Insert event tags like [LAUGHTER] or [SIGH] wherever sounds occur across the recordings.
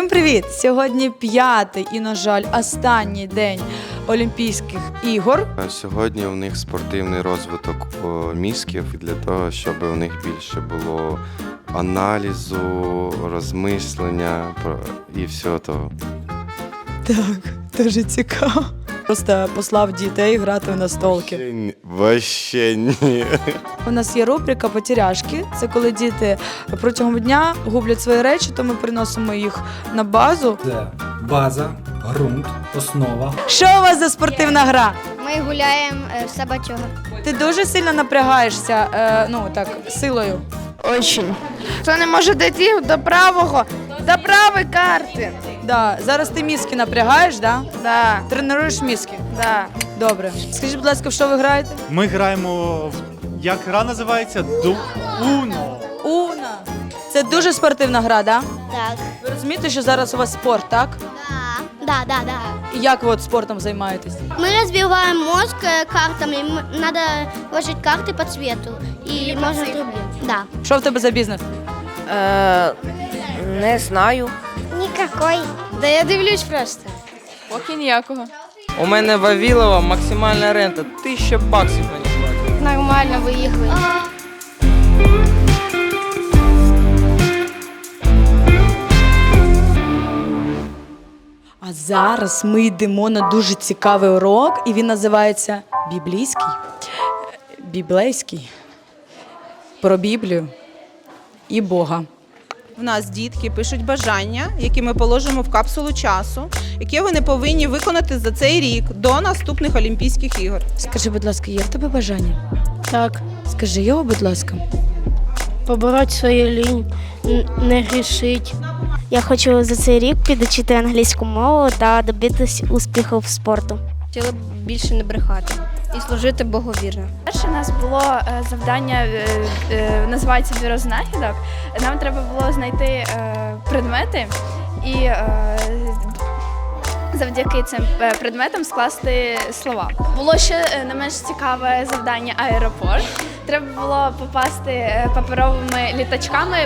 привіт! Сьогодні п'ятий і, на жаль, останній день Олімпійських ігор. Сьогодні у них спортивний розвиток мізків для того, щоб у них більше було аналізу, розмислення і всього того. Так, дуже цікаво. Просто послав дітей грати в настолки. Вообще ні- Вообще ні. У нас є рубрика Потеряшки. Це коли діти протягом дня гублять свої речі, то ми приносимо їх на базу. Це база, ґрунт, основа. Що у вас за спортивна гра? Ми гуляємо е, в собачого. Ти дуже сильно напрягаєшся, е, ну так, силою. Очень. Хто не може дійти до правого, до правої карти. Да. Зараз ти мізки напрягаєш, да? Да, Тренуєш мізки. да. Добре. Скажіть, будь ласка, в що ви граєте? Ми граємо в як гра називається? Ду Уно. Уна. Це дуже спортивна гра, да? Так. Ви розумієте, що зараз у вас спорт, так? Да. Да, да, да. І як ви от спортом займаєтесь? Мы разбиваем мозг э, картами. М- Надо ложить карты по цвету. И можно другие. Да. Що в тебе за бізнес? Е, не знаю. Никакой. Да я дивлюсь просто. Поки ніякого. У мене Вавілова максимальна рента 1000 баксів мені платять. Нормально выигрываю. А зараз ми йдемо на дуже цікавий урок, і він називається Біблійський. Біблейський. Про Біблію і Бога. В нас дітки пишуть бажання, які ми положимо в капсулу часу, які вони повинні виконати за цей рік до наступних Олімпійських ігор. Скажи, будь ласка, є в тебе бажання? Так, Скажи його, будь ласка. побороть свою лінь, н- не грішить. Я хочу за цей рік підучити англійську мову та добитись успіху в спорту. Хотіла б більше не брехати і служити Богу вірно. Перше у нас було е, завдання, е, е, називається бюро знахідок. Нам треба було знайти предмети і завдяки цим предметам скласти слова. Було ще не менш цікаве завдання аеропорт. Треба було попасти паперовими літачками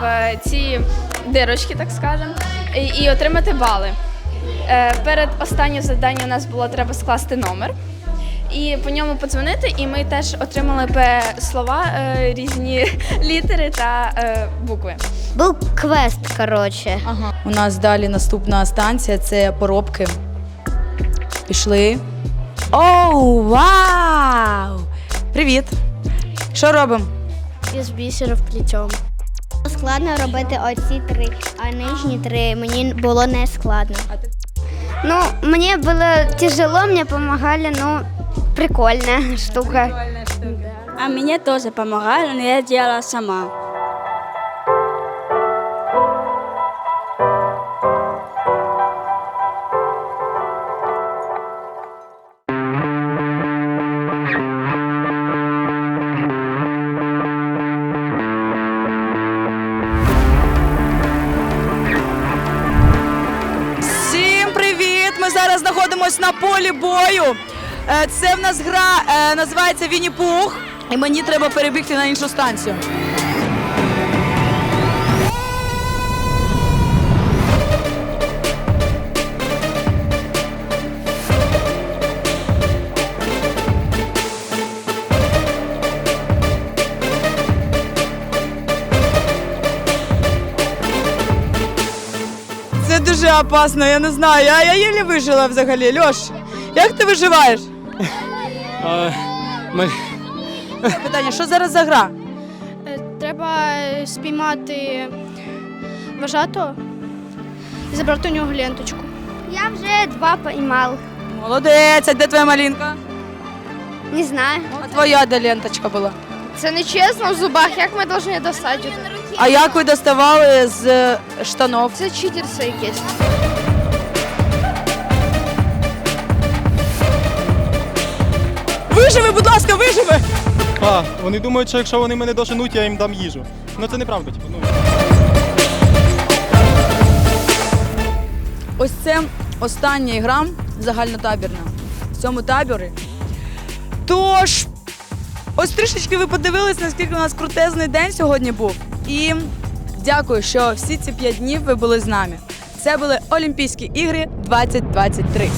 в ці дирочки, так скажемо, і, отримати бали. Перед останнім завданням у нас було треба скласти номер і по ньому подзвонити, і ми теж отримали пе слова, е, різні [LAUGHS] літери та е, букви. Був квест, коротше. Ага. У нас далі наступна станція це поробки. Пішли. Оу, вау! Привіт! Що робимо? Із бісерів плітьом. Складно робити оці три, а нижні три мені було не складно. Ну, мені було тяжело, мені допомагали, ну, прикольна штука. А мені теж допомагали, але я робила сама. Всім привіт! Ми зараз знаходимося на полі бою. Е, Це в нас гра е, називається Вінні Пух. І мені треба перебігти на іншу станцію. Це дуже опасно, я не знаю. Я, я єлі вижила взагалі. Льош, як ти виживаєш? Питання, що зараз за гра? Треба спіймати вважато і забрати у нього ленточку. Я вже два поймав. Молодець, а де твоя малинка? Не знаю. А твоя де ленточка була? Це не чесно в зубах, як ми повинні достати? А як ви доставали з е, штанов? Це читерство якесь. Виживи, будь ласка, виживи! А, вони думають, що якщо вони мене доженуть, я їм дам їжу. Ну це неправда, типу, ну. Ось це остання гра загальнотабірна в цьому таборі. Тож, ось трішечки ви подивились, наскільки у нас крутезний день сьогодні був. І дякую, що всі ці п'ять днів ви були з нами. Це були Олімпійські ігри 2023.